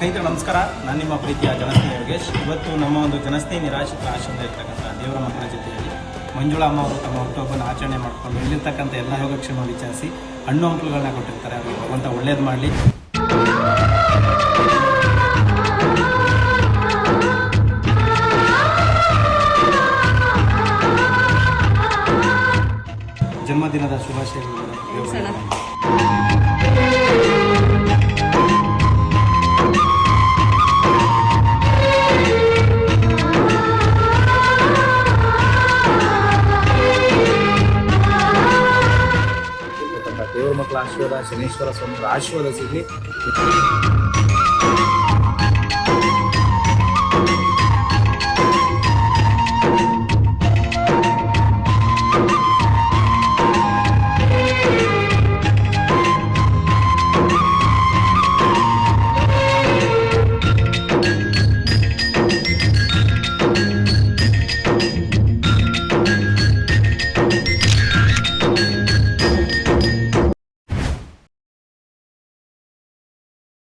ಸ್ನೇಹಿತರೆ, ನಮಸ್ಕಾರ. ನಾನು ನಿಮ್ಮ ಪ್ರೀತಿಯ ಜನಸ್ನೇಹಿ ಯೋಗೇಶ್. ಇವತ್ತು ನಮ್ಮ ಒಂದು ಜನಸ್ನೇಹಿ ನಿರಾಶ್ರಿತ ಆಶ್ರಮದ ಇರ್ತಕ್ಕಂಥ ದೇವರ ಮಕ್ಕಳ ಜೊತೆಯಲ್ಲಿ ಮಂಜುಳಮ್ಮ ಅವರು ತಮ್ಮ ಹುಟ್ಟುಹಬ್ಬನ ಆಚರಣೆ ಮಾಡಿಕೊಂಡು ಇಲ್ಲಿರ್ತಕ್ಕಂಥ ಎಲ್ಲ ಯೋಗಕ್ಷೇಮ ವಿಚಾರಿಸಿ ಹಣ್ಣು ಹಂಪಲುಗಳನ್ನ ಕೊಟ್ಟಿರ್ತಾರೆ. ಅವರು ಭಗವಂತ ಒಳ್ಳೇದು ಮಾಡಲಿ. ಜನ್ಮದಿನದ ಶುಭಾಶಯಗಳು. ದೇವರ ಮಕ್ಕಳ ಆಶೀರ್ವಾದ ಶನೇಶ್ವರ ಸ್ವಾಮಿಗಳ ಆಶೀರ್ವಾದ ಸಿಗಲಿ.